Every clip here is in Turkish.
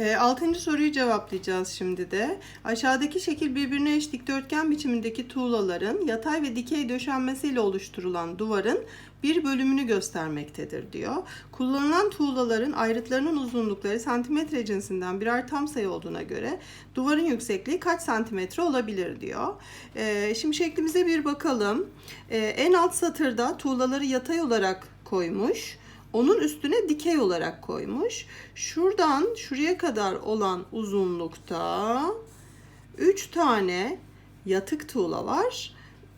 E, altıncı soruyu cevaplayacağız şimdi de. Aşağıdaki şekil birbirine eş dikdörtgen biçimindeki tuğlaların yatay ve dikey döşenmesiyle oluşturulan duvarın bir bölümünü göstermektedir diyor. Kullanılan tuğlaların ayrıtlarının uzunlukları santimetre cinsinden birer tam sayı olduğuna göre duvarın yüksekliği kaç santimetre olabilir diyor. E, şimdi şeklimize bir bakalım. E, en alt satırda tuğlaları yatay olarak koymuş. Onun üstüne dikey olarak koymuş. Şuradan şuraya kadar olan uzunlukta 3 tane yatık tuğla var.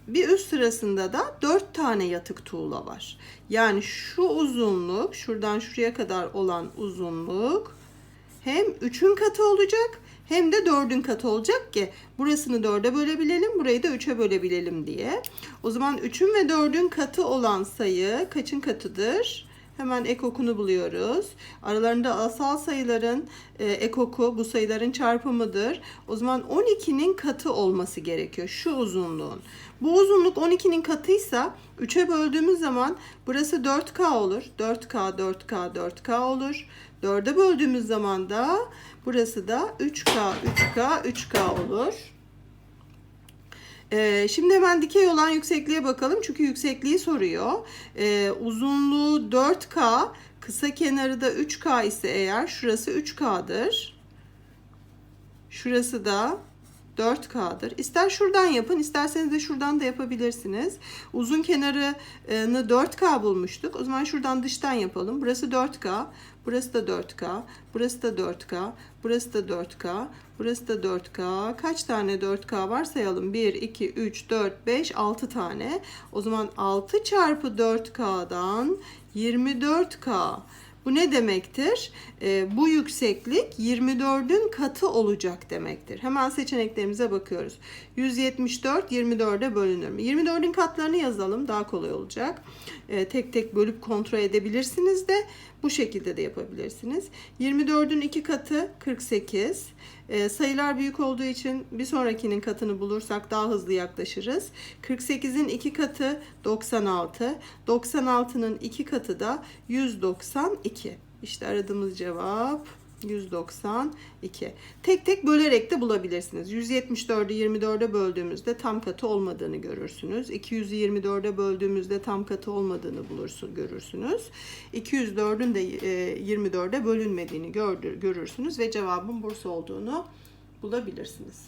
Bir üst sırasında da 4 tane yatık tuğla var. Yani şu uzunluk, şuradan şuraya kadar olan uzunluk hem 3'ün katı olacak hem de 4'ün katı olacak ki burasını 4'e bölebilelim, burayı da 3'e bölebilelim diye. O zaman 3'ün ve 4'ün katı olan sayı kaçın katıdır? Hemen ekokunu buluyoruz. Aralarında asal sayıların e, ekoku bu sayıların çarpımıdır. O zaman 12'nin katı olması gerekiyor şu uzunluğun. Bu uzunluk 12'nin katıysa 3'e böldüğümüz zaman burası 4K olur. 4K, 4K, 4K olur. 4'e böldüğümüz zaman da burası da 3K, 3K, 3K olur. Ee, şimdi hemen dikey olan yüksekliğe bakalım çünkü yüksekliği soruyor. Ee, uzunluğu 4K, kısa kenarı da 3K ise eğer şurası 3K'dır. Şurası da 4K'dır. İster şuradan yapın, isterseniz de şuradan da yapabilirsiniz. Uzun kenarını 4K bulmuştuk. O zaman şuradan dıştan yapalım. Burası 4K, burası da 4K, burası da 4K, burası da 4K, burası da 4K. Kaç tane 4K var sayalım. 1, 2, 3, 4, 5, 6 tane. O zaman 6 çarpı 4K'dan 24K. Bu ne demektir? Ee, bu yükseklik 24'ün katı olacak demektir. Hemen seçeneklerimize bakıyoruz. 174 24'e bölünür mü? 24'ün katlarını yazalım daha kolay olacak. Ee, tek tek bölüp kontrol edebilirsiniz de bu şekilde de yapabilirsiniz. 24'ün iki katı 48. Ee, sayılar büyük olduğu için bir sonrakinin katını bulursak daha hızlı yaklaşırız. 48'in iki katı 96. 96'nın iki katı da 192. İşte aradığımız cevap 192. Tek tek bölerek de bulabilirsiniz. 174'ü 24'e böldüğümüzde tam katı olmadığını görürsünüz. 224'e böldüğümüzde tam katı olmadığını bulursun, görürsünüz. 204'ün de e, 24'e bölünmediğini görürsünüz ve cevabın Bursa olduğunu bulabilirsiniz.